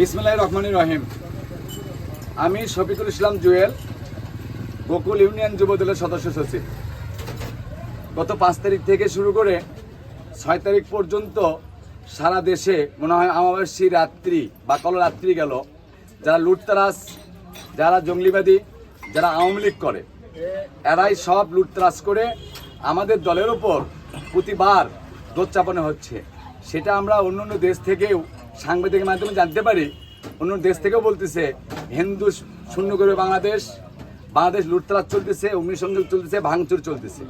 বিসমুল্লাহ রহমান রহিম। আমি শফিকুল ইসলাম জুয়েল গোকুল ইউনিয়ন যুব দলের সদস্য সচিব। গত পাঁচ তারিখ থেকে শুরু করে ছয় তারিখ পর্যন্ত সারা দেশে মনে হয় আমাবাসী রাত্রি বা কল রাত্রি গেল। যারা লুটতারাস যারা জঙ্গলিবাদী, যারা আওয়ামী লীগ করে, এরাই সব লুটতরাজ করে আমাদের দলের ওপর প্রতিবার দোষ চাপানো হচ্ছে। সেটা আমরা অন্য অন্য দেশ থেকেও সাংবাদিকের মাধ্যমে জানতে পারি, অন্য দেশ থেকেও বলতেছে, হিন্দু শূন্য করে বাংলাদেশ বাংলাদেশ লুটতরাজ চলতেছে, অগ্নিসংযোগ চলতেছে, ভাঙচুর চলতেছে।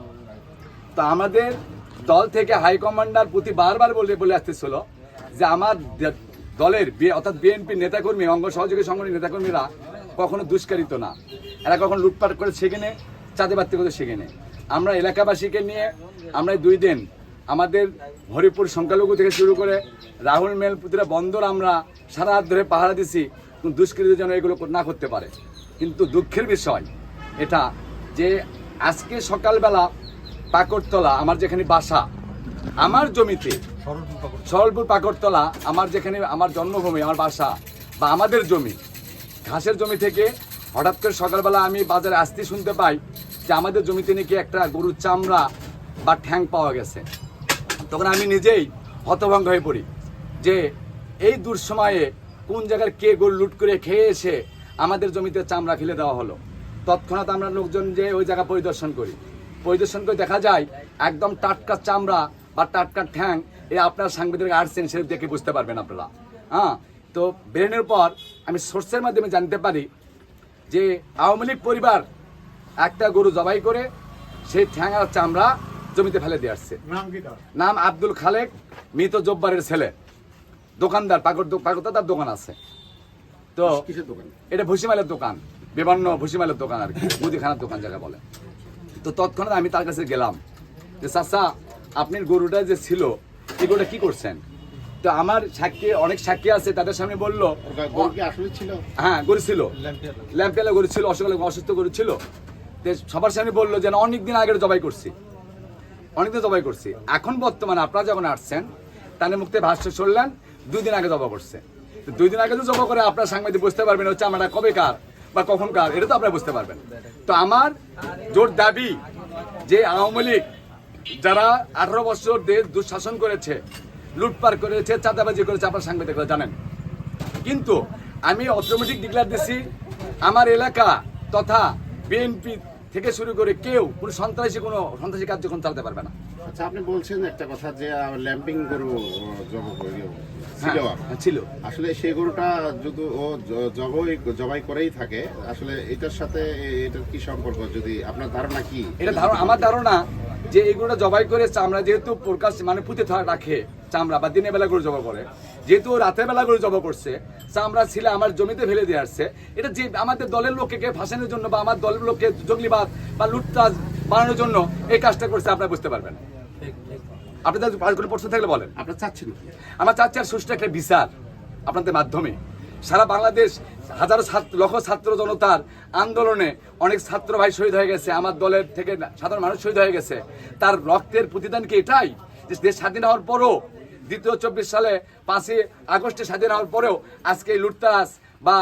তো আমাদের দল থেকে হাইকমান্ডার প্রতি বারবার বলে বলে আসতেছিল যে আমার দলের অর্থাৎ বিএনপি নেতাকর্মী, অঙ্গ সহযোগী সংগঠনের নেতাকর্মীরা কখনো দুষ্কারিত না। এরা কখনো লুটপাট করে সেখানে চাঁদে বাড়তে করে সেখানে। আমরা এলাকাবাসীকে নিয়ে, আমরা দুই দিন আমাদের হরিপুর সংখ্যালঘু থেকে শুরু করে রাহুল মেল প্রতিটা বন্দর আমরা সারা রাত ধরে পাহারা দিছি, কিন্তু দুষ্কৃতীরা যেন এগুলো না করতে পারে। কিন্তু দুঃখের বিষয় এটা যে আজকে সকালবেলা পাকড়তলা, আমার যেখানে বাসা, আমার জমিতে সরলপুর পাকড়তলা, আমার যেখানে আমার জন্মভূমি, আমার বাসা বা আমাদের জমি, ঘাসের জমি থেকে হঠাৎ করে সকালবেলা আমি বাজারে আসতে শুনতে পাই যে আমাদের জমিতে নাকি একটা গরুর চামড়া বা ঠ্যাং পাওয়া গেছে। তখন আমি নিজেই হতভঙ্গ হয়ে পড়ি যে এই দুঃসময়ে কোন জায়গার কে গরু লুট করে খেয়ে এসে আমাদের জমিতে চামড়া ফেলে দেওয়া হলো। তৎক্ষণাৎ আমরা লোকজন যে ওই জায়গা পরিদর্শন করি। পরিদর্শন করে দেখা যায় একদম টাটকা চামড়া বা টাটকা ঠ্যাং এই আপনার সাংবাদিক আসছেন সেটা দেখে বুঝতে পারবেন আপনারা। হ্যাঁ তো বেরোনোর পর আমি সোর্সের মাধ্যমে জানতে পারি যে আওয়ামী লীগ পরিবার একটা গরু জবাই করে সেই ঠ্যাং আর চামড়া জমিতে ফেলে দিয়ে আসছে। নাম আব্দুল খালেক মৃত জব্বারের ছেলে। দোকানদার পাকড় পাকড়তা তার দোকান আছে। তো এটা ভুসিমালের দোকান। বিভিন্ন ভুসিমালের দোকান আর কি মুদিখানার দোকান জায়গা বলে। তো তৎক্ষণাৎ আমি তার কাছে গেলাম। যে চাচা আপনার গরুটা যে ছিল এই গরুটা কি করছেন? তো আমার সাক্ষী অনেক সাক্ষী আছে তাদের সামনে বলল হ্যাঁ গরু ছিল। ল্যাম্পেলা। গরু ছিল অসুখ অসুস্থ গরু ছিল। সবার সামনে বলল যে অনেক দিন আগে জবাই করছি। অনেকদিন জবাই করছি। এখন বর্তমানে আপনারা যখন আসছেন তাদের মুক্তি ভাষ্য শুনলেন, দুই দিন আগে জবা করছে। দুই দিন আগে তো জবা করে আপনার সাংবাদিক বুঝতে পারবেন হচ্ছে আমরা কবে কার বা কখন কার, এটা তো আপনারা বুঝতে পারবেন। তো আমার জোর দাবি যে আওয়ামী লীগ যারা আঠারো বছর দেশ দুঃশাসন করেছে, লুটপাট করেছে, চাঁদাবাজি করেছে, আপনার সাংবাদিকরা জানেন। কিন্তু আমি অটোমেটিক ডিক্লার দিছি, আমার এলাকা তথা বিএনপি থেকে শুরু করে কেউ কোনো সন্ত্রাসী কোনো সন্ত্রাসী কার্যক্রম চালাতে পারবে না। আচ্ছা আপনি বলছেন একটা কথা যে ল্যাম্পিং গরু জব করে- ছিল? হ্যাঁ, আসলে সেই গরুটা যদি ও জবাই জবাই করেই থাকে আসলে এটার সাথে এটার কি সম্পর্ক? যদি আপনার ধারণা কি? এটা ধারণা আমার ধারণা যে এগুলো জবাই করে চামড়া যেহেতু প্রকাশ মানে পুঁতে রাখে চামড়া বা দিনের বেলা করে জবাই করে যেহেতু ও রাতের বেলা করে জবা করছে চামড়া ছিল আমার জমিতে ফেলে দিয়ে আসছে। এটা যে আমাদের দলের লোককে ফাঁসানোর জন্য বা আমার দলের লোককে জঙ্গলিবাদ বা লুটতাজ বানানোর জন্য এই কাজটা করছে আপনারা বুঝতে পারবেন। আপনাদের আর কোনো প্রশ্ন থাকলে বলেন। আপনার চাচ্ছেন? আমার চাচ্ছি আর সুষ্ঠু একটা বিচার আপনাদের মাধ্যমে। সারা বাংলাদেশ হাজারো ছাত্র লক্ষ ছাত্র জনতার আন্দোলনে অনেক ছাত্র ভাই শহীদ হয়ে গেছে আমার দলের থেকে সাধারণ মানুষ শহীদ হয়ে গেছে। তার রক্তের প্রতিদান কি এটাই? যে দেশ স্বাধীন হওয়ার পরও দ্বিতীয় চব্বিশ সালে পাঁচই আগস্টে স্বাধীন হওয়ার পরেও আজকে এই লুটতাস বা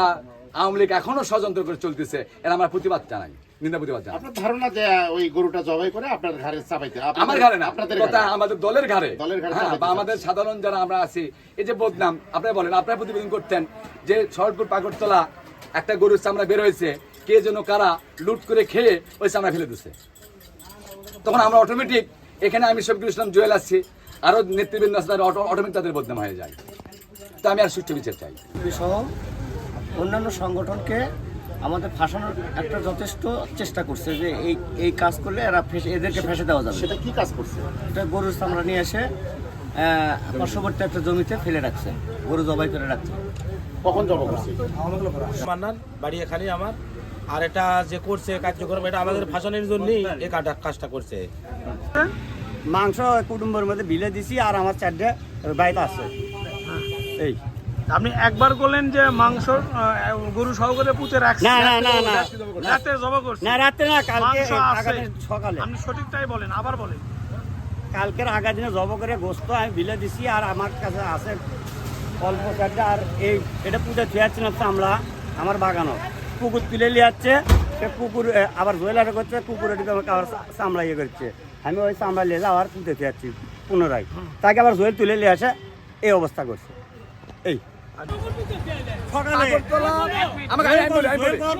আওয়ামী লীগ এখনও ষড়যন্ত্র করে চলতেছে এর আমার প্রতিবাদ জানাই নিন্দা প্রতিবাদ জানাই। আপনার ধারণা যে ওই গরুটা জবাই করে আপনার ঘাড়ে চাপাইতে আমার ঘাড়ে না আপনাদের কথা আমাদের দলের ঘাড়ে। দলের ঘাড়ে হ্যাঁ, বা আমাদের সাধারণ যারা আমরা আছি এই যে বদনাম আপনারা বলেন আপনারা প্রতিবেদন করতেন যে শরৎপুর পাকড়তলা একটা গরুর চামড়া বের হয়েছে কে যেন কারা লুট করে খেয়ে ওই চামড়া ফেলে দিচ্ছে তখন আমরা অটোমেটিক এখানে আমি শফিকুল ইসলাম জুয়েল আসছি আরও নেতৃবৃন্দ আছে তাদের অটোমেটিক তাদের বদনাম হয়ে যায়। তো আমি আর সুষ্ঠু বিচার চাই। সহ অন্যান্য সংগঠনকে আমাদের ফাঁসানোর একটা যথেষ্ট চেষ্টা করছে যে এই এই কাজ করলে এরা ফেসে এদেরকে ফেসে দেওয়া যাবে। সেটা কি কাজ করছে? এটা গরুর চামড়া নিয়ে এসে পার্শ্ববর্তী একটা জমিতে ফেলে রাখছে গরু জবাই করে রাখছে। কখন জবাই করছে? মান্নান বাড়ি এখানে আমার। আর এটা যে করছে কার্যক্রম এটা আমাদের ফাঁসানোর জন্যই এই কাটা- কাজটা করছে। মাংস কুটুম্বের মধ্যে বিলে দিছি আর আমার চারটে বাইতে আছে। এই। আপনি একবার বললেন যে মাংস গরু সহকারে পুঁতে রাখছেন? না, না, না, না। রাতে জবা করছেন? না রাতে না কালকে সকালে। আপনি সঠিকটাই বলেন আবার বলেন। কালকের আগা দিনে জব করে গোস্ত আমি বিলে দিছি আর আমার কাছে আছে অল্প চারটা আর এই এটা পুজো থুয়াচ্ছে না চামড়া আমার বাগানও। কুকুর তুলে নিয়ে যাচ্ছে সে কুকুর আবার জয়েলাটা করছে কুকুর আমাকে আবার চামড়া ইয়ে করছে। আমি ওই চামড়া নিয়ে যাওয়ার পুঁতে থুয়াচ্ছি পুনরায়। তাকে আবার জয়েল তুলে নিয়ে আসে এই অবস্থা করছে। এই। সকালে। আগরতলা আমাকে আমি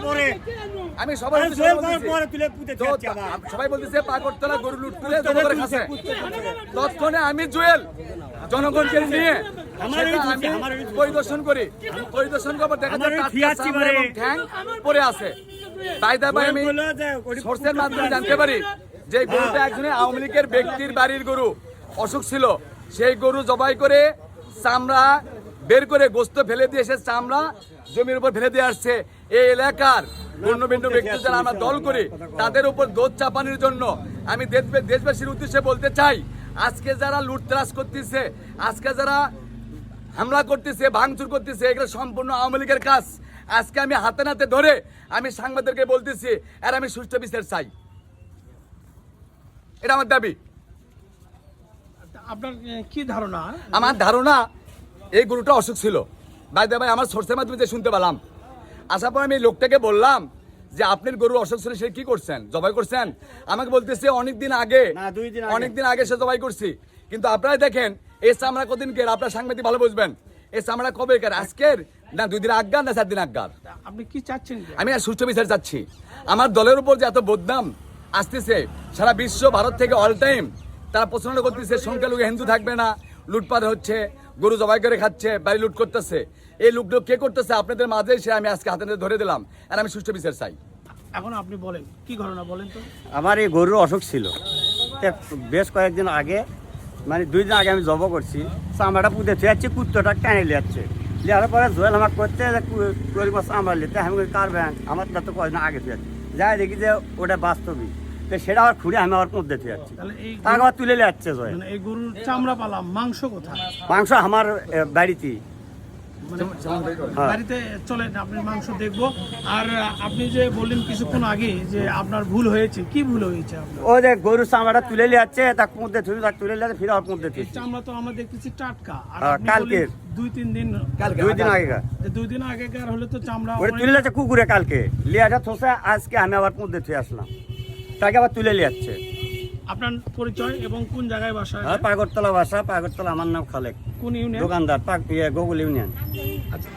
পরে। সবাই বলতেছি, সবাই। পরে পাগরতলা গরু লুট করে জনগণের কাছে। তৎক্ষণে আমি জুয়েল জনগণকে নিয়ে। পরিদর্শন করি। পরিদর্শন করার পর দেখা যায় ঠ্যাং পড়ে আছে। তাই দাবাই আমি সোর্সের মাধ্যমে জানতে পারি। যে গরুটা একজনের আওয়ামী লীগের ব্যক্তির বাড়ির গরু, অসুখ ছিল, সেই গরু জবাই করে চামড়া বের করে গোস্ত ফেলে দিয়ে সে চামড়া জমির উপর ফেলে দিয়ে আসছে। এই এলাকার গণ্যমান্য ব্যক্তি যারা আমরা দল করি, তাদের উপর দোষ চাপানোর জন্য আমি দেশ- দেশবাসীর উদ্দেশ্যে বলতে চাই, আজকে যারা লুটতরাজ করতেছে, আজকে যারা হামলা করতেছে, ভাঙচুর করতেছে, এগুলো সম্পূর্ণ আওয়ামী লীগের কাজ। আজকে আমি হাতে নাতে ধরে আমি সাংবাদিককে বলতেছি, আর আমি সুষ্ঠু বিচার চাই। এটা আমার দাবি। আপনার কি ধারণা? আমার ধারণা এই গরুটা অসুখ ছিল। ভাই ভাই আমার সোর্সের মাধ্যমে যে শুনতে পেলাম। আসার পর আমি এই লোকটাকে বললাম যে আপনার গরু অসুখ ছিল সে কি করছেন? জবাই করছেন? আমাকে বলতেছে অনেক দিন আগে না, দুই দিন আগে। অনেক দিন আগে সে জবাই করছি। কিন্তু আপনারা দেখেন এই চামড়া কদিন কে আপনার সাংবাদিক ভালো বুঝবেন। এই চামড়া কবে কার আজকের? না দুই দিন আগার না চার দিন আগার? আপনি কি চাচ্ছেন আমি আর সুষ্ঠু বিচার চাচ্ছি। আমার দলের উপর যে এত বদনাম আসতেছে। সারা বিশ্ব ভারত থেকে অল টাইম তারা প্রশ্ন করতেছে সংখ্যালঘু হিন্দু থাকবে না লুটপাট হচ্ছে গরু জবাই করে খাচ্ছে বাড়ি লুট করতেছে। এই লুটগুলো কে করতেছে? আপনাদের মাঝে সে আমি আজকে হাতে ধরে দিলাম আর আমি সুষ্ঠু বিচার চাই। এখন আপনি বলেন কি ঘটনা বলেন তো? আমার এই গরুর অসুখ ছিল। বেশ কয়েকদিন আগে মানে দুই দিন আগে আমি জব করছি চামড়াটা পুঁতে থুয়াচ্ছি কুত্তটা টেনে লিয়াচ্ছে লিয়ার পরে জোয়েল আমার করতে গরিব চামড়া লিতে আমি কার ব্যাংক আমার তা তো কয়েকদিন আগে থুয়াচ্ছি যাই দেখি যে ওটা বাস্তবিক তো সেটা আবার খুঁড়ে আমি আবার মধ্যে যাচ্ছি। তাকে আবার তুলে যাচ্ছে মানে এই গরুর চামড়া পালাম মাংস কোথায়? মাংস আমার বাড়িতে। বাড়িতে চলেন আপনি মাংস দেখব। আর আপনি যে বললেন কিছুক্ষণ আগে যে আপনার ভুল হয়েছে কি ভুল হয়েছে ও যে গরুর চামড়াটা তুলে লিয়াচ্ছে তাকে মধ্যে থুই তাকে তুলে লিয়াচ্ছে ফিরে মধ্যে চামড়া তো আমরা দেখতেছি টাটকা। আর হ্যাঁ। বললেন দুই তিন দিন কালকে দুই দিন আগেকার। যে দুই দিন আগেকার হলে তো চামড়া অনেক- তুলে যাচ্ছে কুকুরে কালকে। লিয়াটা থসে আজকে আমি আবার মধ্যে থুয়ে আসলাম। তাকে আবার তুলে লিয়াচ্ছে আপনার পরিচয় এবং কোন জায়গায় বাসা হ্যাঁ পাগরতলা বাসা পাগরতলা আমার নাম খালেক। কোন ইউনিয়ন? দোকানদার পাক ইয়ে গুগল ইউনিয়ন। আচ্ছা।